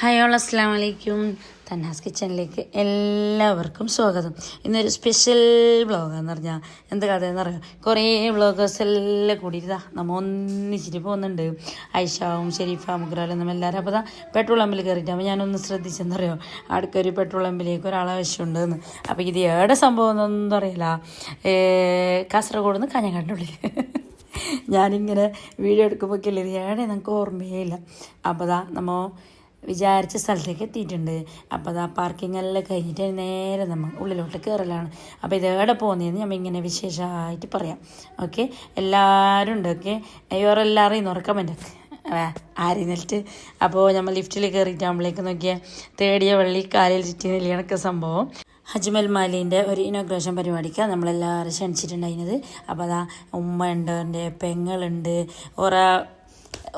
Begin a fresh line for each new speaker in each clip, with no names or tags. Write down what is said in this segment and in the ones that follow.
Hi all അസ്സാം വലൈക്കും തന്നാസ് കിച്ചണിലേക്ക് എല്ലാവർക്കും സ്വാഗതം. ഇന്നൊരു സ്പെഷ്യൽ വ്ളോഗാന്ന് പറഞ്ഞാൽ എന്ത് കഥയെന്ന് അറിയാം? കുറേ വ്ളോഗേഴ്സ് എല്ലാം കൂടിയിട്ടാ നമ്മൾ ഒന്നിച്ചിട്ട് പോകുന്നുണ്ട്. ഐഷാവും ഷെരീഫ മുഗ്രാലും നമ്മൾ എല്ലാവരും അപ്പോൾ പെട്രോൾ പമ്പിൽ കയറിയിട്ടാകുമ്പോൾ ഞാനൊന്ന് ശ്രദ്ധിച്ചെന്നറിയോ ഒരു പെട്രോൾ പമ്പിലേക്ക് ഒരാളെ ആവശ്യമുണ്ടെന്ന്. അപ്പോൾ ഇത് ഏടെ സംഭവം എന്നൊന്നും അറിയില്ല. കാസർഗോഡ് നിന്ന് കാഞ്ഞങ്ങാടിനുള്ളിൽ ഞാനിങ്ങനെ വീഡിയോ എടുക്കുമ്പോൾ കിളിയത് ഏടെ നമുക്ക് ഓർമ്മയേ ഇല്ല. അപ്പോൾ ഇതാ നമ്മ വിചാരിച്ച സ്ഥലത്തേക്ക് എത്തിയിട്ടുണ്ട്. അപ്പോൾ ആ പാർക്കിംഗ് എല്ലാം കഴിഞ്ഞിട്ട് നേരെ നമ്മൾ ഉള്ളിലോട്ട് കയറലാണ് അപ്പോൾ ഇതേടെ പോകുന്നതെന്ന് നമ്മൾ ഇങ്ങനെ വിശേഷമായിട്ട് പറയാം. ഓക്കെ എല്ലാവരും ഉണ്ട് ഓക്കെ ഇവരെല്ലാവരും ഇന്ന് കമന്റ് ആരി നിന്നിട്ട് അപ്പോൾ നമ്മൾ ലിഫ്റ്റിൽ കയറിയിട്ടാകുമ്പോഴേക്ക് നോക്കിയാൽ തേടിയ വെള്ളി കാലിൽ ചുറ്റി നിലയണക്ക സംഭവം. അജ്മൽ മാലിന്റെ ഒരു ഇനോഗ്രേഷൻ പരിപാടിക്ക് നമ്മളെല്ലാവരും ക്ഷണിച്ചിട്ടുണ്ടായിരുന്നത്. അപ്പോൾ അതാ ഉമ്മ ഉണ്ട് എന്റെ പെങ്ങളുണ്ട് ഓറ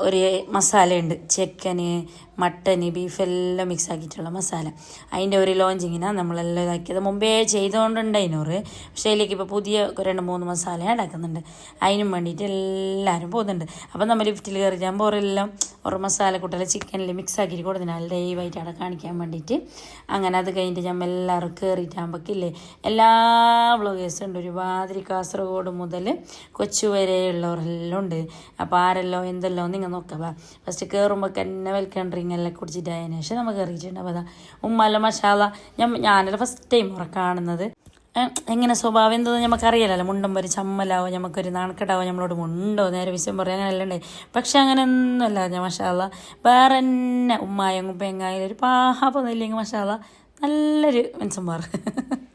ഒരു മസാലയുണ്ട് ചിക്കന് മട്ടന് ബീഫ് എല്ലാം മിക്സ് ആക്കിയിട്ടുള്ള മസാല. അതിന്റെ ഒരു ലോഞ്ചിങ്ങിനാണ് നമ്മളെല്ലാം ഇതാക്കിയത്. മുമ്പേ ചെയ്തുകൊണ്ടുണ്ട് അതിനോറ് പക്ഷേ അതിലേക്ക് ഇപ്പോൾ പുതിയ രണ്ട് മൂന്ന് മസാല ഉണ്ടാക്കുന്നുണ്ട് അതിനും വേണ്ടിയിട്ട് എല്ലാവരും പോകുന്നുണ്ട്. അപ്പം നമ്മൾ ലിഫ്റ്റിൽ കയറി ഞാൻ ഓരെല്ലാം ഒരു മസാല കൂട്ടല ചിക്കനിൽ മിക്സ് ആക്കിയിട്ട് കൊടുത്തിനാൽ ദയവായിട്ട് അവിടെ കാണിക്കാൻ വേണ്ടിയിട്ട് അങ്ങനെ അത് കഴിഞ്ഞിട്ട് ഞാൻ എല്ലാവരും കയറിയിട്ടാകുമ്പോഴേക്കില്ലേ എല്ലാ വ്ളോഗേഴ്സും ഉണ്ട്. ഒരുമാതിരി കാസർഗോഡ് മുതൽ കൊച്ചു വരെയുള്ളവരെല്ലാം ഉണ്ട്. അപ്പോൾ ആരെല്ലോ എന്തെല്ലോ നിങ്ങൾ നോക്കാം. ഫസ്റ്റ് കയറുമ്പോൾ തന്നെ വെൽക്കം ഡ്രിങ്ക് എല്ലാം കുടിച്ചിട്ട് അതിന് ശേഷം നമുക്ക് കയറിയിട്ടുണ്ട് അപ്പോൾ അതാ ഉമ്മല്ല മസാല ഞാൻ ഞാനല്ല ഫസ്റ്റ് ടൈം കാണുന്നത്. എങ്ങനെ സ്വഭാവം എന്തെന്ന് നമുക്കറിയാലോ മുണ്ടും ഒരു ചമ്മലാവോ നമുക്കൊരു നാണക്കെട്ടാവോ നമ്മളോട് മുണ്ടോ? നേരെ വിഷയം അങ്ങനെ അങ്ങനെയല്ല ഉണ്ട് പക്ഷെ അങ്ങനെ ഒന്നുമല്ല ഞാൻ മഷാല വേറെ തന്നെ ഉമ്മായും പെങ്ങായാലും ഒരു പാപ്പൊന്നുമില്ലെങ്കിൽ മഷാല നല്ലൊരു മനുഷ്യന്മാർ.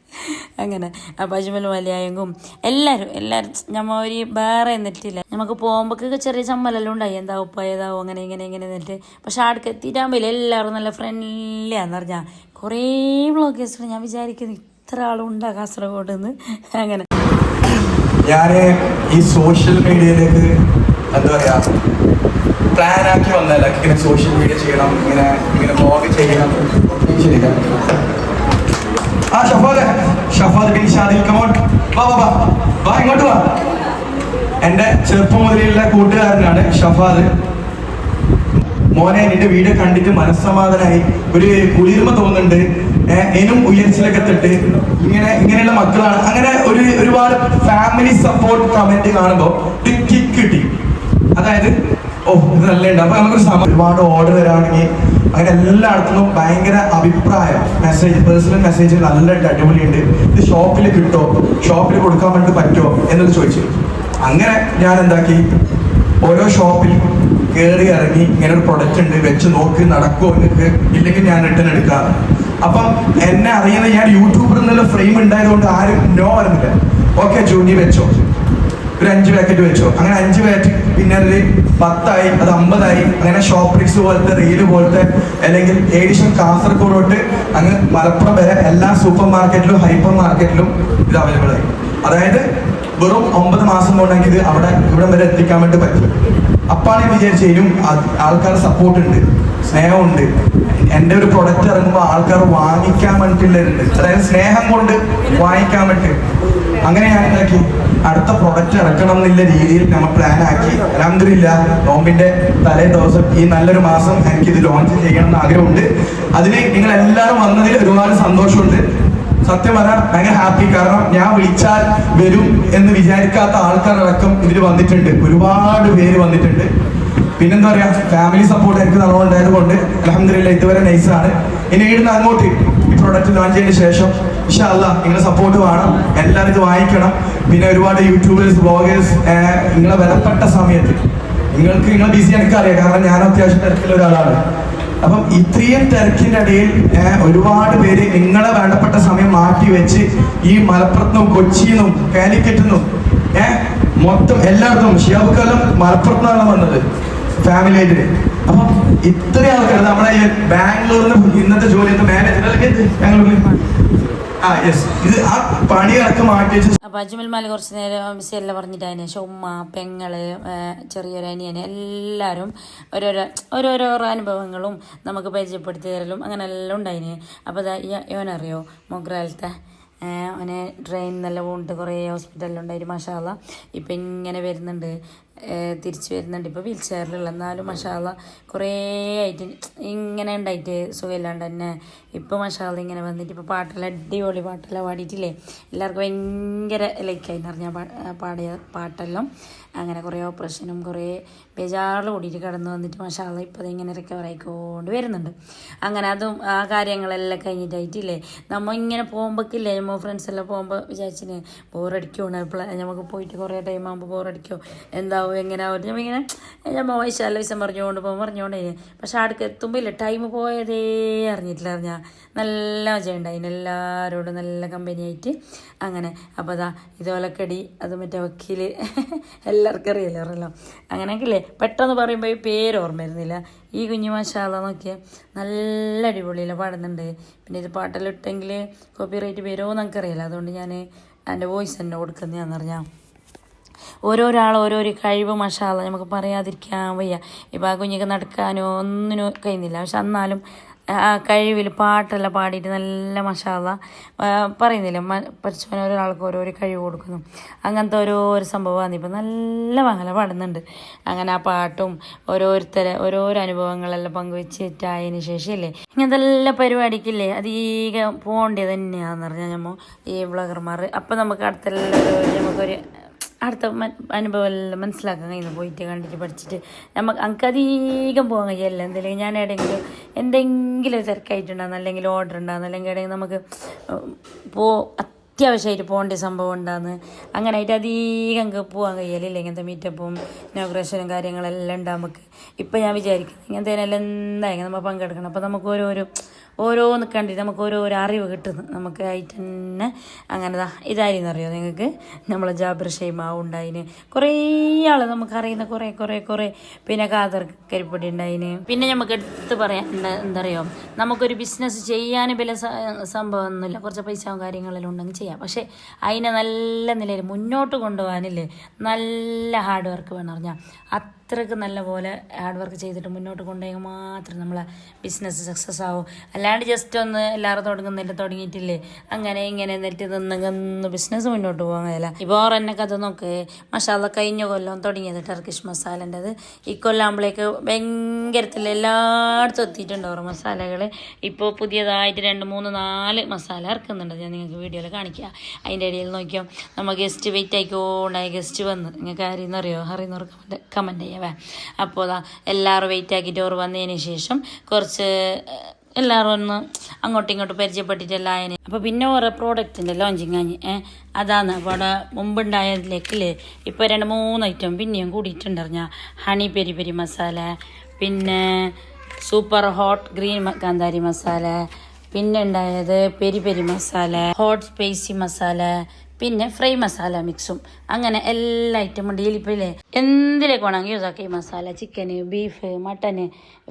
അങ്ങനെ. അപ്പം അജ്മൽ മലയായങ്കും എല്ലാവരും എല്ലാവരും നമ്മ ഒരു വേറെ എന്നിട്ടില്ല നമുക്ക് പോകുമ്പോഴൊക്കെ ചെറിയ ചമ്മലെല്ലാം ഉണ്ടായി. എന്താ ഉപ്പ ഏതാവോ അങ്ങനെ ഇങ്ങനെ ഇങ്ങനെ എന്നിട്ട് പക്ഷെ ആടക്ക് എത്തിയിട്ടാകുമ്പോൾ എല്ലാവരും നല്ല ഫ്രണ്ട്ലി ആന്ന് പറഞ്ഞാൽ കുറേ വ്ളോഗേഴ്സ് ഞാൻ വിചാരിക്കുന്നു ഇത്ര ആളും ഉണ്ടാ കാസർഗോഡ് അങ്ങനെ.
ഞാൻ ഈ സോഷ്യൽ മീഡിയയിലേക്ക് എന്താ പറയാ പ്ലാൻ ആക്കി വന്നല്ല ഇങ്ങനെ സോഷ്യൽ മീഡിയ ചെയ്യണം ഇങ്ങനെ ഇങ്ങനെ ബ്ലോഗ് ചെയ്യണം. ഒന്നും ആ ഷഫാദ് ഷഫാദ് ബിൻ ഷാദിൽ കമോൺ വാ വാ വാ. വാ ഇങ്ങോട്ട് വാ. എന്റെ ചെറുപ്പം മുതലുള്ള കൂട്ടുകാരനാണ് ഷഫാദ്. മോനെ നിന്റെ വീട് കണ്ടിട്ട് മനസ്സമാധാനായി ഒരു കുളിർമ തോന്നുന്നുണ്ട്. ഇനും ഉയർച്ചിലൊക്കെ എത്തിട്ട് ഇങ്ങനെ ഇങ്ങനെയുള്ള മക്കളാണ്. അങ്ങനെ ഒരു ഒരുപാട് ഫാമിലി സപ്പോർട്ട് കമന്റ് കാണുമ്പോൾ കിക്ക് കിട്ടി. അതായത് ഓ ഇത് നല്ല ഉണ്ട് അപ്പൊ നമുക്കൊരു സമയം ഒരുപാട് ഓർഡർ വരാണെങ്കിൽ അങ്ങനെ എല്ലായിടത്തുനിന്നും ഭയങ്കര അഭിപ്രായം. മെസ്സേജ് പേഴ്സണൽ മെസ്സേജ് നല്ല അടിപൊളിയുണ്ട്. ഇത് ഷോപ്പിൽ കിട്ടോ? ഷോപ്പിൽ കൊടുക്കാൻ വേണ്ടി പറ്റുമോ? എന്നൊക്കെ ചോദിച്ചു. അങ്ങനെ ഞാൻ എന്താക്കി? ഓരോ ഷോപ്പിൽ കയറി ഇറങ്ങി ഇങ്ങനെ ഒരു പ്രൊഡക്റ്റ് ഉണ്ട് വെച്ച് നോക്ക് നടക്കുമോ നിങ്ങൾക്ക് ഇല്ലെങ്കിൽ ഞാൻ റിട്ടേൺ എടുക്കാം. അപ്പം എന്നെ അറിയുന്ന ഞാൻ യൂട്യൂബിൽ നിന്നുള്ള ഫ്രെയിം ഉണ്ടായതുകൊണ്ട് ആരും നോ പറഞ്ഞില്ല. ഓക്കെ ജൂനി വെച്ചോ. ഒരു അഞ്ച് പാക്കറ്റ് വെച്ചോ. അങ്ങനെ അഞ്ച് പാക്കറ്റ് പിന്നെ അതിൽ പത്തായി അത് അമ്പതായി. അങ്ങനെ ഷോപ്പ് ഷോപ്രിക്സ് പോലത്തെ റീൽ പോലത്തെ അല്ലെങ്കിൽ ഏഡിഷൻ കാസർഗോഡ് തൊട്ട് അങ്ങ് മലപ്പുറം വരെ എല്ലാ സൂപ്പർ മാർക്കറ്റിലും ഹൈപ്പർ മാർക്കറ്റിലും ഇത് അവൈലബിൾ ആയി. അതായത് വെറും ഒമ്പത് മാസം കൊണ്ടെങ്കിൽ ഇത് അവിടെ ഇവിടെ വരെ എത്തിക്കാൻ വേണ്ടി പറ്റും അപ്പാണ് ഞാൻ വിചാരിച്ചതിനും ആൾക്കാർ സപ്പോർട്ട് ഉണ്ട് സ്നേഹമുണ്ട്. എന്റെ ഒരു പ്രൊഡക്റ്റ് ഇറങ്ങുമ്പോൾ ആൾക്കാർ വാങ്ങിക്കാൻ വേണ്ടിയിട്ടുള്ളവരുണ്ട്. അതായത് സ്നേഹം കൊണ്ട് വാങ്ങിക്കാൻ വേണ്ടി. അങ്ങനെ ഞാൻ എന്താക്കി? അടുത്ത പ്രൊഡക്റ്റ് ഇറക്കണം എന്നുള്ള രീതിയിൽ നമ്മൾ പ്ലാൻ ആക്കി. അലഹമില്ല നോമ്പിന്റെ തലേ ദിവസം ഈ നല്ലൊരു മാസം എനിക്ക് ഇത് ലോഞ്ച് ചെയ്യണം എന്ന് ആഗ്രഹമുണ്ട്. അതിന് നിങ്ങൾ എല്ലാവരും വന്നതിൽ ഒരുപാട് സന്തോഷമുണ്ട്. സത്യം പറയാം ഭയങ്കര ഹാപ്പി കാരണം ഞാൻ വിളിച്ചാൽ വരും എന്ന് വിചാരിക്കാത്ത ആൾക്കാരടക്കം ഇതിൽ വന്നിട്ടുണ്ട്. ഒരുപാട് പേര് വന്നിട്ടുണ്ട്. പിന്നെന്താ പറയാ ഫാമിലി സപ്പോർട്ട് എനിക്ക് നല്ലോണം ഉണ്ടായത് കൊണ്ട് അലഹമില്ല ഇതുവരെ നൈസാണ് ഇനി ഇടുന്ന അങ്ങോട്ട് ഈ പ്രൊഡക്റ്റ് ലോഞ്ച് ചെയ്തതിന് ശേഷം ഇഷല്ല നിങ്ങളുടെ സപ്പോർട്ട് വേണം. എല്ലാവരും ഇത് വാങ്ങിക്കണം പിന്നെ ഒരുപാട് യൂട്യൂബേഴ്സ് ബ്ലോഗേഴ്സ് നിങ്ങളെ വിലപ്പെട്ട സമയത്ത് നിങ്ങൾക്ക് നിങ്ങൾ ബിസി എനിക്കറിയാം കാരണം ഞാൻ അത്യാവശ്യം തിരക്കുള്ള ഒരാളാണ്. അപ്പം ഇത്രയും തിരക്കിന്റെ ഇടയിൽ ഒരുപാട് പേര് നിങ്ങളെ വേണ്ടപ്പെട്ട സമയം മാറ്റി വെച്ച് ഈ മലപ്പുറത്തുനിന്നും കൊച്ചിന്നും കാലിക്കറ്റിന്നും ഏഹ് മൊത്തം എല്ലായിടത്തും ഷിയാബുക്കാലം മലപ്പുറത്തുനിന്നാണ് വന്നത് ഫാമിലി ആയിട്ട്. അപ്പം ഇത്രയും ആൾക്കാർ നമ്മളെ ബാംഗ്ലൂരിൽ നിന്ന് ഇന്നത്തെ ജോലി മാനേജർ അല്ലെങ്കിൽ ബാംഗ്ലൂരിൽ ആ യെസ് ഇത് ആ പണിയടക്കം മാറ്റി വെച്ച്
അപ്പോൾ അജ്മൽ മാല കുറച്ച് നേരം മിസ്സെല്ലാം പറഞ്ഞിട്ട് അതിന് ശേഷം ഉമ്മ പെങ്ങൾ ചെറിയൊരു അനിയന് എല്ലാവരും ഓരോരോ ഓരോരോ അനുഭവങ്ങളും നമുക്ക് പരിചയപ്പെടുത്തി തരലും അങ്ങനെ എല്ലാം ഉണ്ടായിന്. അപ്പോൾ ഇവനറിയോ മൊഗ്രാലത്തെ അവനെ ട്രെയിൻ നല്ല പോയിട്ട് കുറേ ഹോസ്പിറ്റലിലുണ്ടായിരുന്നു മഷാല ഇപ്പം ഇങ്ങനെ വരുന്നുണ്ട്. തിരിച്ചു വരുന്നുണ്ട്. ഇപ്പോൾ വീൽ ചെയറിലുള്ള എന്നാലും മഷാല കുറേ ആയിട്ട് ഇങ്ങനെ ഉണ്ടായിട്ട് സുഖമില്ലാണ്ട് തന്നെ ഇപ്പോൾ മഷാല ഇങ്ങനെ വന്നിട്ട് ഇപ്പോൾ പാട്ടെല്ലാം അടിപൊളി പാട്ടെല്ലാം പാടിയിട്ടില്ലേ? എല്ലാവർക്കും ഭയങ്കര ലൈക്കായി നിറഞ്ഞ പാടിയ പാട്ടെല്ലാം. അങ്ങനെ കുറേ ഓപ്പറേഷനും കുറേ ബേജാറിൽ കൂടിയിട്ട് കടന്നു വന്നിട്ട് മഷാല ഇപ്പോൾ ഇങ്ങനെ റിക്കവർ ആയിക്കൊണ്ട് വരുന്നുണ്ട്. അങ്ങനെ അതും ആ കാര്യങ്ങളെല്ലാം കഴിഞ്ഞിട്ടായിട്ടില്ലേ? നമ്മൾ ഇങ്ങനെ പോകുമ്പോഴേക്കില്ലേ നമ്മൾ ഫ്രണ്ട്സ് എല്ലാം പോകുമ്പോൾ വിചാരിച്ചിന് ബോറടിക്കുവാണ് നമുക്ക് പോയിട്ട് കുറേ ടൈം ആകുമ്പോൾ ബോറടിക്കുമോ എന്താവും എങ്ങനെ ആവും. ഇങ്ങനെ ഞാൻ വയസ്സല്ല വിശം പറഞ്ഞുകൊണ്ട് പോകും പറഞ്ഞുകൊണ്ട് പക്ഷെ അടുക്ക് എത്തുമ്പോൾ ഇല്ല ടൈം പോയതേ അറിഞ്ഞിട്ടില്ല അറിഞ്ഞാൽ നല്ല മജയുണ്ടായിന് എല്ലാവരോടും നല്ല കമ്പനി ആയിട്ട്. അങ്ങനെ അപ്പോൾ അതാ ഇതോലക്കടി അത് മറ്റേ വക്കീൽ എല്ലാവർക്കും അറിയില്ല അറിയല്ലോ അങ്ങനെയൊക്കെ ഇല്ലേ പെട്ടെന്ന് പറയുമ്പോൾ ഈ പേര് ഓർമ്മ വരുന്നില്ല ഈ കുഞ്ഞു മാഷാല നോക്കിയ നല്ല അടിപൊളിയില്ല പാടുന്നുണ്ട്. പിന്നെ ഇത് പാട്ടെല്ലാം ഇട്ടെങ്കിൽ കോപ്പി റൈറ്റ് വരുമോ നമുക്കറിയില്ല അതുകൊണ്ട് ഞാൻ എന്റെ വോയിസ് തന്നെ കൊടുക്കുന്നതാണെന്ന് പറഞ്ഞാൽ ഓരോരാൾ ഓരോരോ കഴിവ് മഷാല നമുക്ക് പറയാതിരിക്കാൻ വയ്യ. ഇപ്പം ആ കുഞ്ഞിക്ക് നടക്കാനോ ഒന്നിനും കഴിയുന്നില്ല. പക്ഷെ എന്നാലും ആ കഴിവിൽ പാട്ടെല്ലാം പാടിയിട്ട് നല്ല മഷാല പറയുന്നില്ല പരിശോധന ഒരാൾക്ക് ഓരോരോ കഴിവ് കൊടുക്കുന്നു. അങ്ങനത്തെ ഓരോരോ സംഭവമാണ് ഇപ്പം നല്ല മംഗല പാടുന്നുണ്ട്. അങ്ങനെ ആ പാട്ടും ഓരോരുത്തരെ ഓരോരോ അനുഭവങ്ങളെല്ലാം പങ്കുവെച്ചിട്ടായതിന് ശേഷമില്ലേ? ഇങ്ങനത്തെ എല്ലാ പരിപാടിക്കില്ലേ? അധികം പോകേണ്ടത് തന്നെയാണെന്ന് പറഞ്ഞാൽ നമ്മൾ ഈ വ്ളോഗർമാർ അപ്പം നമുക്ക് അടുത്തെല്ലാം നമുക്കൊരു അടുത്ത അനുഭവം എല്ലാം മനസ്സിലാക്കാൻ കഴിയുന്നു. പോയിട്ട് കണ്ടിട്ട് പഠിച്ചിട്ട്. നമുക്ക് നമുക്ക് അധികം പോകാൻ കഴിയല്ല. എന്തെങ്കിലും ഞാൻ എവിടെയെങ്കിലും എന്തെങ്കിലും തിരക്കായിട്ടുണ്ടാകുന്ന അല്ലെങ്കിൽ ഓർഡർ ഉണ്ടാകുന്ന അല്ലെങ്കിൽ എവിടെയെങ്കിലും നമുക്ക് പോ അത്യാവശ്യമായിട്ട് പോകേണ്ട സംഭവം ഉണ്ടാകുന്നു അങ്ങനെ ആയിട്ട് അധികം പോകാൻ കഴിയലില്ല ഇങ്ങനത്തെ മീറ്റപ്പും ഇനോഗ്രേഷനും കാര്യങ്ങളെല്ലാം ഉണ്ടാകും നമുക്ക്. ഇപ്പം ഞാൻ വിചാരിക്കുന്നത് ഇങ്ങനത്തെ എല്ലാം എന്തായാലും നമ്മൾ പങ്കെടുക്കണം. അപ്പോൾ നമുക്ക് ഓരോരോ ഓരോന്ന് കണ്ടിട്ട് നമുക്ക് ഓരോരോ അറിവ് കിട്ടുന്നു. നമുക്ക് ആയിട്ട് തന്നെ അങ്ങനെ ഇതായിരുന്നു അറിയോ നിങ്ങൾക്ക് നമ്മളെ ജാബിർ ഷെയ്മ ഉണ്ടായിന് കുറേ ആൾ നമുക്കറിയുന്ന കുറേ കുറേ കുറേ. പിന്നെ കാതർ കരിപ്പൊടി ഉണ്ടായിന്. പിന്നെ നമുക്ക് എടുത്ത് പറയാൻ എന്താ അറിയോ നമുക്കൊരു ബിസിനസ് ചെയ്യാൻ വില സംഭവമൊന്നുമില്ല. കുറച്ച് പൈസയും കാര്യങ്ങളെല്ലാം ഉണ്ടെങ്കിൽ ചെയ്യാം. പക്ഷേ അതിനെ നല്ല നിലയിൽ മുന്നോട്ട് കൊണ്ടുപോകാനില്ലേ? നല്ല ഹാർഡ് വർക്ക് വേണം പറഞ്ഞാൽ അത്രയ്ക്ക് നല്ല പോലെ ഹാർഡ് വർക്ക് ചെയ്തിട്ട് മുന്നോട്ട് കൊണ്ടുപോയെങ്കിൽ മാത്രം നമ്മളെ ബിസിനസ് സക്സസ് ആവും. അല്ലാണ്ട് ജസ്റ്റ് ഒന്ന് എല്ലാവരും തുടങ്ങുന്നില്ല തുടങ്ങിയിട്ടില്ലേ? അങ്ങനെ ഇങ്ങനെ എന്നിട്ട് നിന്നങ്ങന്ന് ബിസിനസ് മുന്നോട്ട് പോകാൻ കഴിയില്ല. ഇപ്പോൾ എന്നെ കഥ നോക്ക്. മസാല കഴിഞ്ഞ കൊല്ലം തുടങ്ങിയത് ടർക്കിഷ് മസാലന്റെത് ഈ കൊല്ലാകുമ്പോഴേക്ക് ഭയങ്കരത്തിൽ എല്ലായിടത്തും എത്തിയിട്ടുണ്ട് ഓരോ മസാലകൾ ഇപ്പോൾ പുതിയതായിട്ട് രണ്ട് മൂന്ന് നാല് മസാല ഇറക്കുന്നുണ്ട്. ഞാൻ നിങ്ങൾക്ക് വീഡിയോയിൽ കാണിക്കുക അതിന്റെ ഇടയിൽ നോക്കിയാൽ നമ്മൾ ഗസ്റ്റ് വെയിറ്റ് ആയിക്കോണ്ടായി ഗസ്റ്റ് വന്ന്. നിങ്ങൾക്ക് അറിയുന്നറിയോ അറിയുന്നവർ കമന്റ് കമന്റ് ചെയ്യാവേ അപ്പോൾ അതാ എല്ലാവരും വെയിറ്റ് ആക്കിയിട്ട് ഓർ വന്നതിന് ശേഷം കുറച്ച് എല്ലാവരും ഒന്ന് അങ്ങോട്ടും ഇങ്ങോട്ടും പരിചയപ്പെട്ടിട്ടല്ല അതിന് അപ്പോൾ പിന്നെ ഓരോ പ്രോഡക്റ്റിന്റെ ലോഞ്ചിങ് ഏഹ് അതാണ് അപ്പോൾ അവിടെ മുമ്പുണ്ടായതിലേക്കില്ലേ ഇപ്പോൾ രണ്ട് മൂന്ന് ഐറ്റം പിന്നെയും കൂടിയിട്ടുണ്ടറിഞ്ഞ ഹണി പെരി പെരി മസാല പിന്നെ super hot green kanthari masala പിന്നെ ഉണ്ടായത് peri peri masala hot spicy masala പിന്നെ ഫ്രൈ മസാല മിക്സും. അങ്ങനെ എല്ലാ ഐറ്റമും ഡീലിപ്പില്ലേ എന്തിലേക്ക് വേണമെങ്കിൽ യൂസ് ആക്കാം. മസാല ചിക്കന് ബീഫ് മട്ടന്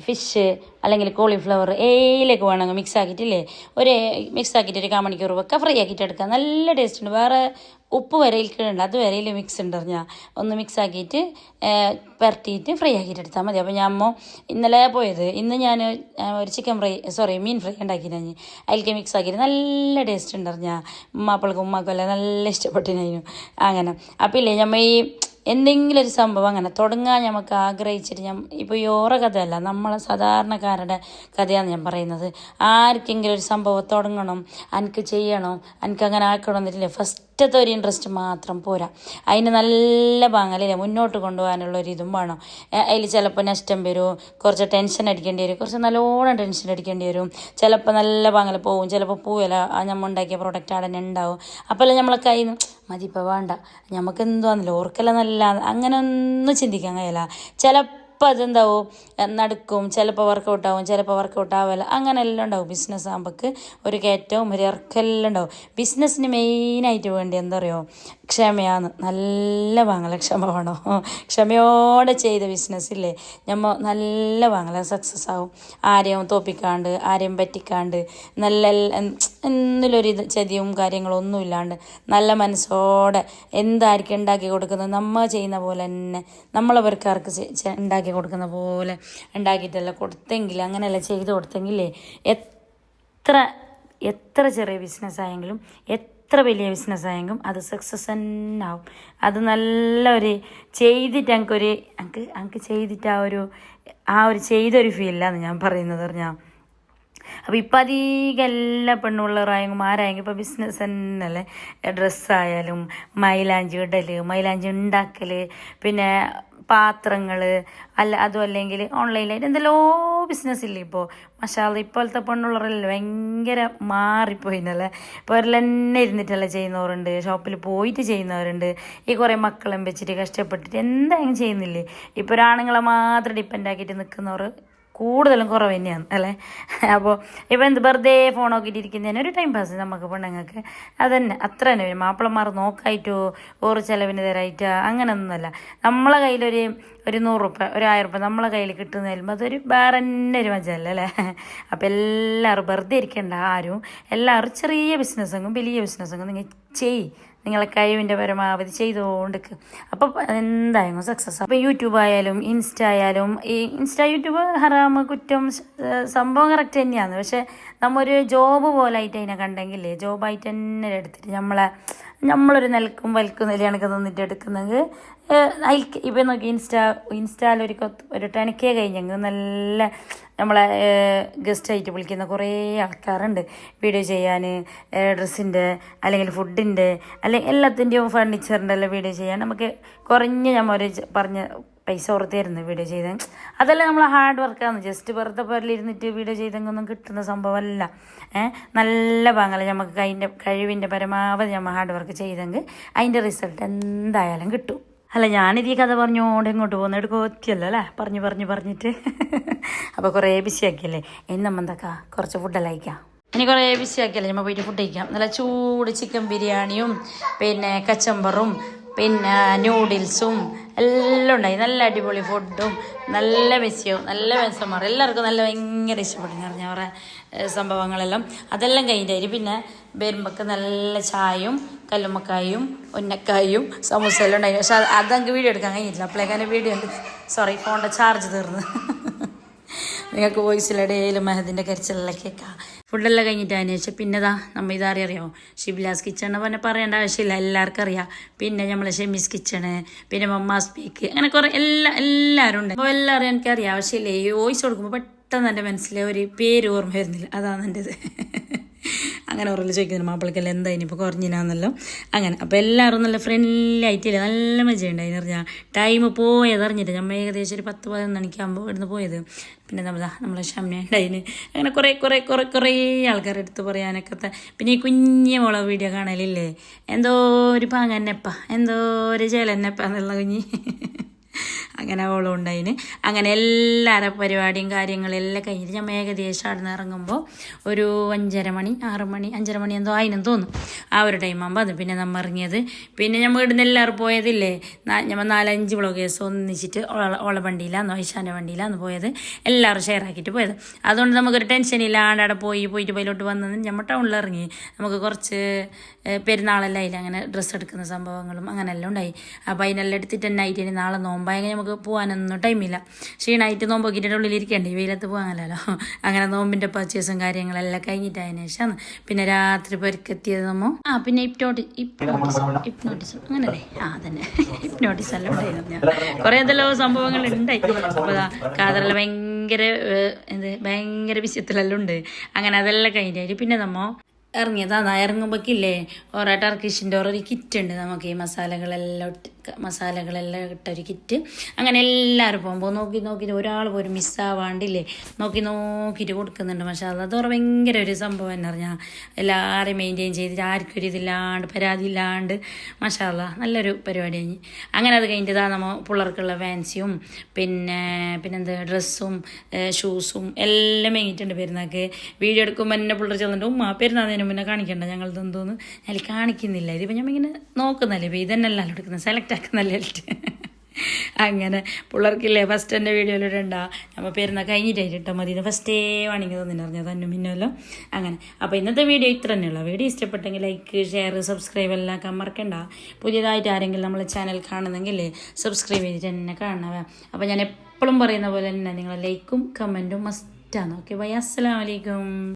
ഫിഷ് അല്ലെങ്കിൽ കോളിഫ്ലവർ ഏയിലേക്ക് വേണമെങ്കിൽ മിക്സ് ആക്കിയിട്ടില്ലേ? ഒരു മിക്സ് ആക്കിയിട്ട് ഒരു കാമണിക്കൂർ വെക്കുക ഫ്രൈ ആക്കിയിട്ട് എടുക്കുക നല്ല ടേസ്റ്റ് ഉണ്ട്. വേറെ ഉപ്പ് വരെ ഇരിക്കുന്നുണ്ട് അത് വരയിൽ മിക്സ് ഉണ്ട് പറഞ്ഞാൽ ഒന്ന് മിക്സ് ആക്കിയിട്ട് പരട്ടിയിട്ട് ഫ്രൈ ആക്കിയിട്ട് എടുത്താൽ മതി. അപ്പോൾ ഞാൻ അമ്മ ഇന്നലെ പോയത് ഇന്ന് ഞാൻ ഒരു ചിക്കൻ ഫ്രൈ സോറി മീൻ ഫ്രൈ ഉണ്ടാക്കി ഞാൻ അതിലേക്ക് മിക്സ് ആക്കിയിട്ട് നല്ല ടേസ്റ്റ് ഉണ്ട് പറഞ്ഞാൽ ഉമ്മാപ്പിളക്കും ഉമ്മാക്കും എല്ലാം നല്ല ഇഷ്ടപ്പെട്ടിനു അങ്ങനെ. അപ്പോൾ ഇല്ലേ നമ്മൾ ഈ എന്തെങ്കിലും ഒരു സംഭവം അങ്ങനെ തുടങ്ങാൻ നമുക്ക് ആഗ്രഹിച്ചിട്ട് ഞാൻ ഇപ്പോൾ ഈ ഓറ കഥയല്ല നമ്മളെ സാധാരണക്കാരുടെ കഥയാണ് ഞാൻ പറയുന്നത്. ആർക്കെങ്കിലും ഒരു സംഭവം തുടങ്ങണം എനിക്ക് ചെയ്യണം എനിക്ക് അങ്ങനെ ആക്കണം എന്നിട്ടില്ലേ ഫസ്റ്റത്തെ ഒരു ഇൻട്രസ്റ്റ് മാത്രം പോരാ. അതിന് നല്ല പാങ്ങലില്ലേ മുന്നോട്ട് കൊണ്ടുപോകാനുള്ള ഒരു ഇതും വേണം അതിൽ ചിലപ്പോൾ നഷ്ടം വരും. കുറച്ച് ടെൻഷൻ അടിക്കേണ്ടി വരും. കുറച്ച് നല്ലോണം ടെൻഷൻ അടിക്കേണ്ടി വരും. ചിലപ്പോൾ നല്ല പാങ്ങൽ പോവും. ചിലപ്പോൾ പോവില്ല നമ്മൾ ഉണ്ടാക്കിയ പ്രൊഡക്റ്റ് അവിടെ തന്നെ ഉണ്ടാവും. അപ്പോൾ നമ്മളെ കയ്യിൽ നിന്ന് മതി ഇപ്പോൾ വേണ്ട. നമുക്ക് എന്തുവാന്നല്ലോ? ഓർക്കെല്ലാം നല്ല അങ്ങനെ ഒന്നും ചിന്തിക്കാൻ കഴിയില്ല. ചിലപ്പോൾ അതെന്താവും? നടക്കും. ചിലപ്പോൾ വർക്കൗട്ട് ആവും ചിലപ്പോൾ വർക്കൗട്ട് ആവില്ല. അങ്ങനെ എല്ലാം ഉണ്ടാവും ബിസിനസ് ആകുമ്പോൾക്ക് ഒരു കയറ്റവും ഒരു ഇറക്കെല്ലാം ഉണ്ടാവും. ബിസിനസ്സിന് മെയിനായിട്ട് വേണ്ടി എന്താ പറയുക ക്ഷമയാണ്. നല്ല വാങ്ങല ക്ഷമ വേണോ. ക്ഷമയോടെ ചെയ്ത ബിസിനസ്സില്ലേ ഞമ്മ നല്ല വാങ്ങല. സക്സസ് ആവും. ആരെയും തോപ്പിക്കാണ്ട് ആരെയും പറ്റിക്കാണ്ട്. നല്ല ഇത് ചതിയും കാര്യങ്ങളും ഒന്നും ഇല്ലാണ്ട് നല്ല മനസ്സോടെ എന്തായിരിക്കും ഉണ്ടാക്കി കൊടുക്കുന്നത്? നമ്മൾ ചെയ്യുന്ന പോലെ തന്നെ നമ്മളവർക്കാർക്ക് ഉണ്ടാക്കി കൊടുക്കുന്ന പോലെ ഉണ്ടാക്കിയിട്ടല്ല കൊടുത്തെങ്കിൽ അങ്ങനെയല്ല ചെയ്ത് കൊടുത്തെങ്കിലേ എത്ര എത്ര ചെറിയ ബിസിനസ് ആയെങ്കിലും എത്ര വലിയ ബിസിനസ് ആയെങ്കിലും അത് സക്സസ് തന്നെ ആവും. അത് നല്ല ഒരു ചെയ്തിട്ട് ഞങ്ങൾക്കൊരു ഞങ്ങൾക്ക് ഞങ്ങൾക്ക് ചെയ്തിട്ട് ആ ഒരു ആ ഒരു ചെയ്തൊരു ഫീലിലാണ് ഞാൻ പറയുന്നത് പറഞ്ഞാൽ അപ്പോൾ ഇപ്പം അധികം എല്ലാ പെണ്ണുള്ളവരായെങ്കിലും ആരായെങ്കിലും ഇപ്പോൾ ബിസിനസ് തന്നെയല്ലേ? ഡ്രസ്സായാലും മൈലാഞ്ചി ഇടൽ മൈലാഞ്ചി ഉണ്ടാക്കൽ പിന്നെ പാത്രങ്ങൾ അല്ല അതും അല്ലെങ്കിൽ ഓൺലൈനായിട്ട് എന്തെല്ലോ ബിസിനസ് ഇല്ലേ ഇപ്പോൾ മഷാല ഇപ്പോഴത്തെ പെണ്ണുള്ളവരല്ലേ ഭയങ്കര മാറിപ്പോയിന്നല്ലേ ഇപ്പോൾ അവരെല്ലാം തന്നെ ഇരുന്നിട്ടല്ലേ ചെയ്യുന്നവരുണ്ട്. ഷോപ്പിൽ പോയിട്ട് ചെയ്യുന്നവരുണ്ട്. ഈ കുറേ മക്കളും വെച്ചിട്ട് കഷ്ടപ്പെട്ടിട്ട് എന്തായാലും ചെയ്യുന്നില്ലേ? ഇപ്പോൾ ഒരാണുങ്ങളെ മാത്രം ഡിപ്പെൻഡ് ആക്കിയിട്ട് നിൽക്കുന്നവർ കൂടുതലും കുറവ് തന്നെയാണ് അല്ലേ? അപ്പോൾ ഇപ്പോൾ എന്ത് വെറുതെ ഫോൺ നോക്കിയിട്ട് ഇരിക്കുന്നതിന് ഒരു ടൈം പാസ് നമുക്ക് പെണ്ണുങ്ങൾക്ക്. അത് തന്നെ അത്ര തന്നെ വരും. മാപ്പിളമാർ നോക്കായിട്ടോ ഓറ് ചിലവിന് തരായിട്ടോ അങ്ങനെയൊന്നുമല്ല നമ്മളെ കയ്യിലൊരു ഒരു നൂറ് റുപ്യ ഒരു ആയിരം റുപ്യ നമ്മളെ കയ്യിൽ കിട്ടുന്നതിലും അതൊരു വേറെ തന്നെ ഒരു മജല്ല അല്ലേ? അപ്പോൾ എല്ലാവരും വെറുതെ ഇരിക്കേണ്ട ആരും. എല്ലാവരും ചെറിയ ബിസിനസ്സെങ്കിലും വലിയ ബിസിനസ്സെങ്കിലും നിങ്ങൾ ചെയ് നിങ്ങളെ കഴിവിന്റെ പരമാവധി ചെയ്തുകൊണ്ടിരിക്കുക അപ്പോൾ എന്തായാലും സക്സസ് അപ്പോൾ യൂട്യൂബ് ആയാലും ഇൻസ്റ്റ ആയാലും ഈ ഇൻസ്റ്റ യൂട്യൂബ് ഹറാമ് കുറ്റം സംഭവം കറക്റ്റ് തന്നെയാണ്. പക്ഷേ നമ്മൊരു ജോബ് പോലായിട്ട് അതിനെ കണ്ടെങ്കിലേ ജോബായിട്ട് തന്നെ എടുത്തിട്ട് നമ്മളെ നമ്മളൊരു നിലക്കും വലിക്കും നിലയാണൊക്കെ നിന്നിട്ട് എടുക്കുന്നെങ്കിൽ അതിൽ ഇപ്പം നോക്കി ഇൻസ്റ്റാ ഇൻസ്റ്റാൽ ഒരു ഒരു ടെണിക്കേ കഴിഞ്ഞെങ്കിൽ നല്ല നമ്മളെ ഗസ്റ്റ് ആയിട്ട് വിളിക്കുന്ന കുറേ ആൾക്കാരുണ്ട്. വീഡിയോ ചെയ്യാൻ ഡ്രസ്സിന്റെ അല്ലെങ്കിൽ ഫുഡിന്റെ അല്ലെങ്കിൽ എല്ലാത്തിന്റെയും ഫർണിച്ചറിന്റെ എല്ലാം വീഡിയോ ചെയ്യാൻ നമുക്ക് കുറഞ്ഞ ഞാൻ ഒരു പറഞ്ഞ പൈസ ഓർത്തായിരുന്നു വീഡിയോ ചെയ്ത് അതല്ല നമ്മൾ ഹാർഡ് വർക്കാണ് ജസ്റ്റ് വെറുതെ പേരിലിരുന്നിട്ട് വീഡിയോ ചെയ്തെങ്കിലൊന്നും കിട്ടുന്ന സംഭവമല്ല. നല്ല പാങ്ങല നമുക്ക് അതിന്റെ കഴിവിന്റെ പരമാവധി നമ്മൾ ഹാർഡ് വർക്ക് ചെയ്തെങ്കിൽ അതിന്റെ റിസൾട്ട് എന്തായാലും കിട്ടും. അല്ല ഞാനിത് ഈ കഥ പറഞ്ഞുകൊണ്ട് ഇങ്ങോട്ട് പോകുന്ന. എടുക്കോത്തിയല്ലോ അല്ലേ? പറഞ്ഞു പറഞ്ഞു പറഞ്ഞിട്ട്. അപ്പോൾ കുറേ ബിസിയാക്കിയല്ലേ ഇനി നമ്മ കുറച്ച് ഫുഡെല്ലാം അയക്കാം ഇനി കുറേ ബിസിയാക്കിയല്ലേ നമ്മൾ പോയിട്ട് ഫുഡ് കഴിക്കാം. നല്ല ചൂട് ചിക്കൻ ബിരിയാണിയും പിന്നെ കച്ചമ്പറും പിന്നെ നൂഡിൽസും എല്ലാം ഉണ്ടായി. നല്ല അടിപൊളി ഫുഡും നല്ല മെസ്സിയും നല്ല മെസ്സന്മാർ എല്ലാവർക്കും നല്ല ഭയങ്കര ഇഷ്ടപ്പെട്ടു പറഞ്ഞ അവരുടെ സംഭവങ്ങളെല്ലാം. അതെല്ലാം കഴിഞ്ഞിട്ടായി പിന്നെ വരുമ്പോൾക്ക് നല്ല ചായയും കല്ലുമ്മക്കായും ഉന്നക്കായും സമൂസ എല്ലാം ഉണ്ടായി. പക്ഷെ അത് അതങ്ങ് വീഡിയോ എടുക്കാൻ കഴിഞ്ഞിട്ടില്ല. അപ്പോഴേക്കാണ് വീഡിയോ സോറി ഫോണിന്റെ ചാർജ് തീർന്നു. നിങ്ങൾക്ക് വോയിസിലിടയിലും മെഹദിന്റെ കരച്ചിലെല്ലാം കേൾക്കാം ഫുഡെല്ലാം കഴിഞ്ഞിട്ട് ശേഷം പിന്നെതാ നമ്മൾ ഇതാറി അറിയാമോ ഷിബിലാസ് കിച്ചൺ പറഞ്ഞാൽ പറയേണ്ട ആവശ്യമില്ല എല്ലാവർക്കും അറിയാം. പിന്നെ നമ്മളെ ഷെമീസ് കിച്ചണ് പിന്നെ മമ്മാസ് ബേക്ക് അങ്ങനെ കുറേ എല്ലാ എല്ലാവരും ഉണ്ട്. അപ്പോൾ എല്ലാവരും എനിക്കറിയാം ആവശ്യമില്ല. ഈ വോയിസ് കൊടുക്കുമ്പോൾ പെട്ടെന്ന് എന്റെ മനസ്സിലെ ഒരു പേര് ഓർമ്മ വരുന്നില്ല. അതാണ് എന്റെത്. അങ്ങനെ ഉറൽ ചോദിക്കുന്നു മാപ്പിളക്കെല്ലാം എന്താ ഇനിയിപ്പോൾ കുറഞ്ഞിനാന്നല്ലോ. അങ്ങനെ. അപ്പോൾ എല്ലാവരും നല്ല ഫ്രണ്ട്ലി ആയിട്ടില്ല? നല്ല മജയുണ്ടായി അറിഞ്ഞാൽ ടൈം പോയത് അറിഞ്ഞിട്ട്. നമ്മൾ ഏകദേശം ഒരു പത്ത് പതിനൊന്ന് മണിക്കാകുമ്പോൾ ഇവിടുന്ന് പോയത്. പിന്നെ നമ്മളാ നമ്മളെ ഷമ്മ ഉണ്ടായിന്. അങ്ങനെ കുറേ കുറേ കുറേ കുറേ ആൾക്കാരെ എടുത്ത് പറയാനൊക്കെ പിന്നെ ഈ കുഞ്ഞു മുളക് വീഡിയോ കാണലില്ലേ? എന്തോ ഒരു പാങ്ങന്നപ്പ എന്തോ ഒരു ചേലന്നപ്പ എന്നുള്ള കുഞ്ഞി. അങ്ങനെ ഓളം ഉണ്ടായിന്. അങ്ങനെ എല്ലാവരുടെ പരിപാടിയും കാര്യങ്ങളെല്ലാം കഴിഞ്ഞിട്ട് ഞാൻ ഏകദേശം അവിടെ നിന്ന് ഇറങ്ങുമ്പോൾ ഒരു അഞ്ചര മണി ആറ് മണി അഞ്ചര മണി എന്തോ ആയിനും തോന്നും. ആ ഒരു ടൈം ആകുമ്പോൾ അത് പിന്നെ നമ്മൾ ഇറങ്ങിയത്. പിന്നെ നമ്മൾ ഇവിടുന്ന് എല്ലാവരും പോയതില്ലേ? നമ്മൾ നാലഞ്ച് ബ്ലോഗേഴ്സ് ഒന്നിച്ചിട്ട് ഓള വണ്ടിയിലാന്ന് ഐശാന്റെ വണ്ടിയിലാന്ന് പോയത്. എല്ലാവരും ഷെയർ ആക്കിയിട്ട് പോയത്. അതുകൊണ്ട് നമുക്കൊരു ടെൻഷൻ ഇല്ലാണ്ട് അവിടെ പോയി പോയിട്ട് പോയിലോട്ട് വന്നത് നമ്മൾ ടൗണിൽ ഇറങ്ങി. നമുക്ക് കുറച്ച് പെരുന്നാളെല്ലാം അതിൽ അങ്ങനെ ഡ്രസ്സ് എടുക്കുന്ന സംഭവങ്ങളും അങ്ങനെല്ലാം ഉണ്ടായി. അപ്പോൾ അതിനെല്ലാം എടുത്തിട്ട് തന്നെ ആയിട്ട് ഇനി നാളെ നോമ്പായെങ്കിൽ നമുക്ക് പോകാനൊന്നും ടൈമില്ല. ക്ഷീണമായിട്ട് നോമ്പ് നോക്കിയിട്ട് ഉള്ളിൽ ഇരിക്കണ്ടേ? വെയിലത്ത് പോകാനല്ലോ അങ്ങനെ നോമ്പിന്റെ പർച്ചേസും കാര്യങ്ങളെല്ലാം കഴിഞ്ഞിട്ട് അതിന് ശേഷം പിന്നെ രാത്രി പൊരുക്കെത്തിയത് നമ്മൾ ആ പിന്നെ ഇപ്നോട്ടി ഇപ്നോട്ടിസം ഇപ്നോട്ടിസം അങ്ങനല്ലേ? ആ തന്നെ ഇപ്നോട്ടിസം എല്ലാം ഉണ്ടായിരുന്നു ഞാൻ. കുറേ എന്തെല്ലോ സംഭവങ്ങൾ ഉണ്ടായി അപ്പോൾ കാതറെല്ലാം ഭയങ്കര എന്ത് ഭയങ്കര വിഷയത്തിലെല്ലാം ഉണ്ട്. അങ്ങനെ അതെല്ലാം കഴിഞ്ഞിട്ടായിട്ട് പിന്നെ നമ്മ ഇറങ്ങിയതാ. ഇറങ്ങുമ്പോഴേക്കില്ലേ ഓരോ ടർക്കിഷിന്റെ ഓരോ കിറ്റ് ഉണ്ട് നമുക്ക് ഈ മസാലകളെല്ലാം മസാലകളെല്ലാം ഇട്ട ഒരു കിറ്റ്. അങ്ങനെ എല്ലാവരും പോകുമ്പോൾ നോക്കി നോക്കി ഒരാൾ പോലും മിസ്സാവാണ്ടില്ലേ നോക്കി നോക്കിയിട്ട് കൊടുക്കുന്നുണ്ട്. പക്ഷേ അത് ഓരോ ഭയങ്കര ഒരു സംഭവം എന്ന് പറഞ്ഞാൽ എല്ലാവരെയും മെയിന്റെയിൻ ചെയ്തിട്ട് ആർക്കും ഒരു ഇതില്ലാണ്ട് പരാതി ഇല്ലാണ്ട് മഷാല നല്ലൊരു പരിപാടി കഴിഞ്ഞ് അങ്ങനെ അത് കഴിഞ്ഞിട്ട് നമ്മൾ പിള്ളേർക്കുള്ള ഫാൻസിയും പിന്നെ പിന്നെന്ത് ഡ്രസ്സും ഷൂസും എല്ലാം മേങ്ങിയിട്ടുണ്ട് പെരുന്നാൾക്ക് വീഡിയോ എടുക്കുമ്പോൾ എന്നെ പിള്ളേർ ചെന്നിട്ട് ഉമ്മ പെരുന്നാളിന് മുന്നേ കാണിക്കണ്ട ഞങ്ങൾ എന്തോന്ന് അതിൽ കാണിക്കുന്നില്ല. ഇതിപ്പോൾ ഞാൻ ഇങ്ങനെ നോക്കുന്നല്ലേ? ഇപ്പോൾ ഇതെന്നല്ല എടുക്കുന്നത്? സെലക്ട് ആക്കുന്നല്ലേ അങ്ങനെ. പിള്ളേർക്കില്ലേ ഫസ്റ്റ് എന്റെ വീഡിയോയിലിടണ്ട നമ്മൾ പേരുന്ന കഴിഞ്ഞിട്ടായിട്ട് മതി. ഇത് ഫസ്റ്റേ വേണമെങ്കിൽ തന്നെ അറിഞ്ഞാൽ തന്നെ മിന്നല്ലോ അങ്ങനെ. അപ്പോൾ ഇന്നത്തെ വീഡിയോ ഇത്ര തന്നെയുള്ള. വീഡിയോ ഇഷ്ടപ്പെട്ടെങ്കിൽ ലൈക്ക് ഷെയർ സബ്സ്ക്രൈബ് എല്ലാം മറക്കണ്ട. പുതിയതായിട്ട് ആരെങ്കിലും നമ്മളെ ചാനൽ കാണുന്നെങ്കിൽ സബ്സ്ക്രൈബ് ചെയ്തിട്ട് തന്നെ കാണണം അപ്പോൾ ഞാൻ എപ്പോഴും പറയുന്ന പോലെ തന്നെ നിങ്ങളെ ലൈക്കും കമന്റും മസ്റ്റാണ് ഓക്കെ ബൈ അസ്സലാമലൈക്കും